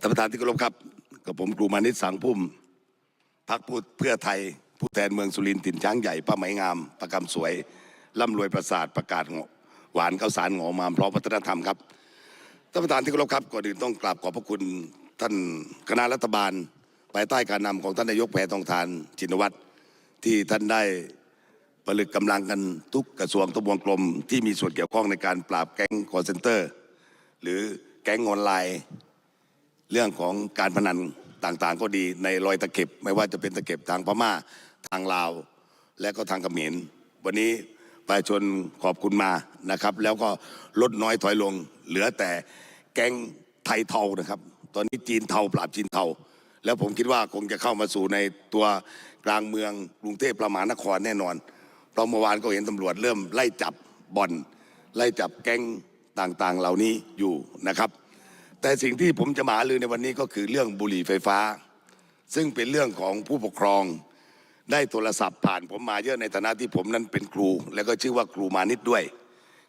ท่านประธานที่เคารพครับกับผมครูมานิตสังพุ่มพักพูดเพื่อไทย ผู้แทนเมืองสุรินทร์ถิ่นช้างใหญ่ป้าไหมงามประกำสวยร่ำรวยประสาทประกาศหวานข้าวสารหงอมามพร้อมวัฒนธรรมครับท่านประธานที่เคารพครับก่อนอื่นต้องกราบขอบพระคุณท่านคณะรัฐบาลภายใต้การนำของท่านนายกแพทองทานชินวัตรที่ท่านได้ผลึกกำลังกันทุกกระทรวงทบวงกลม ที่มีส่วนเกี่ยวข้องในการปราบแก๊งคอร์เซนเตอร์ หรือแก๊งออนไลน์ เรื่องของการพนันต่างๆ ก็ดีในรอยตะเข็บ ไม่ว่าจะเป็นตะเข็บทางพม่าทางลาว และก็ทางเขมรวันนี้ประชาชนขอบคุณมานะครับ แล้วก็ลดน้อยถอยลง เหลือแต่แก๊งไทยเทานะครับ ตอนนี้จีนเทาปราบจีนเทา แล้วผมคิดว่าคงจะเข้ามาสู่ในตัวกลางเมืองกรุงเทพประมหานครแน่นอนเพราะเมื่อวานก็เห็นตำรวจเริ่มไล่จับบ่อน ไล่จับแก๊งต่างๆ เหล่านี้อยู่นะครับ แต่สิ่งที่ผมจะมาหารือในวันนี้ก็คือเรื่องบุหรี่ไฟฟ้า ซึ่งเป็นเรื่องของผู้ปกครองได้โทรศัพท์ผ่านผมมาเยอะในฐานะที่ผมนั้นเป็นครู แล้วก็ชื่อว่าครูมานิดด้วย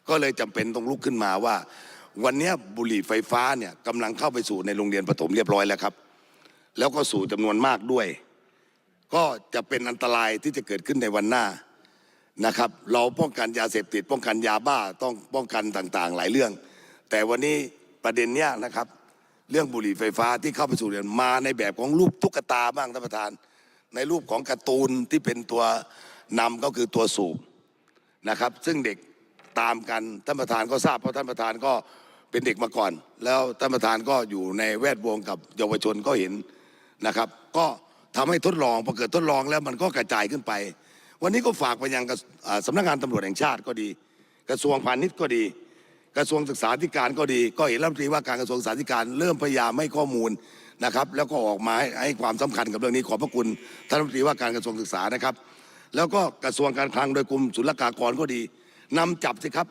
ก็เลยจำเป็นต้องลุกขึ้นมาว่า วันนี้บุหรี่ไฟฟ้าเนี่ยกำลังเข้าไปสู่ในโรงเรียนประถมเรียบร้อยแล้วครับ แล้วก็สู่จำนวนมากด้วย ก็จะเป็นอันตรายที่จะเกิดขึ้นในวันหน้านะครับ เราป้องกันยาเสพติด ป้องกันยาบ้าต้องป้องกันต่างๆ หลายเรื่อง แต่วันนี้ ประเด็นเนี้ยนะครับ เรื่องบุหรี่ไฟฟ้าที่เข้าไปสู่เรียนมาในแบบของรูปตุ๊กตาบ้างท่านประธาน ในรูปของการ์ตูนที่เป็นตัวนำก็คือตัวสูบนะครับ ซึ่งเด็กตามกันท่านประธานก็ทราบเพราะท่านประธานก็เป็นเด็กมาก่อน แล้วท่านประธานก็อยู่ในแวดวงกับเยาวชนก็เห็นนะครับ ก็ทำให้ทดลองพอเกิดทดลองแล้วมันก็กระจายขึ้นไป วันนี้ก็ฝากไปยังกระอ่าสำนักงานตำรวจแห่งชาติก็ดี กระทรวงพาณิชย์ก็ดี กระทรวงศึกษาธิการก็ดี ก็เห็นรัฐมนตรีว่าการกระทรวงศึกษาธิการเริ่มพยายามให้ข้อมูลนะครับ แล้วก็ออกมาให้ให้ความสำคัญกับเรื่องนี้ขอบพระคุณท่านรัฐมนตรีว่าการกระทรวงศึกษานะครับ แล้วก็กระทรวงการคลังโดยกรมศุลกากรก็ดีนำจับสิครับ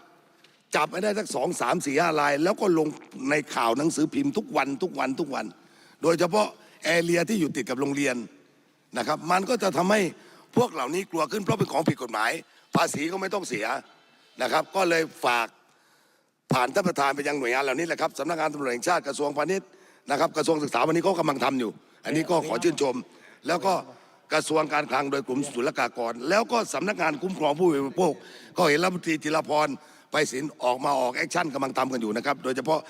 จับให้ได้สักสองสามสี่ห้าราย แล้วก็ลงในข่าวหนังสือพิมพ์ทุกวันทุกวันทุกวัน โดยเฉพาะแอเรียที่อยู่ติดกับโรงเรียนนะครับ มันก็จะทำให้พวกเหล่านี้กลัวขึ้นเพราะเป็นของผิดกฎหมาย ภาษีก็ไม่ต้องเสียนะครับ ก็เลยฝาก ผ่านท่านประธานไปยังหน่วยงานเหล่านี้แหละครับสำนักงานตำรวจแห่งชาติกระทรวงพาณิชย์นะครับกระทรวงศึกษาวันนี้ก็กำลังทำอยู่ อันนี้ก็ขอชื่นชม แล้วก็กระทรวงการคลังโดยกรมศุลกากร แล้วก็สำนักงานคุ้มครองผู้บริโภคก็เห็นรัฐมนตรีจิรพรไปสินออกมาออกแอคชั่นกำลังทำกันอยู่นะครับ โดยเฉพาะ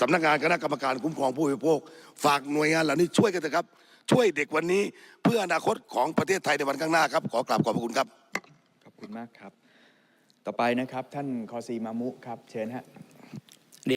สำนักงานคณะกรรมการคุ้มครองผู้บริโภค ฝากหน่วยงานเหล่านี้ช่วยกันเถอะครับ ช่วยเด็กวันนี้เพื่ออนาคตของประเทศไทยในวันข้างหน้าครับ ขอกราบขอบพระคุณครับ ขอบคุณมากครับ ต่อไปนะครับ ท่านคอซีมามุครับ เชิญฮะ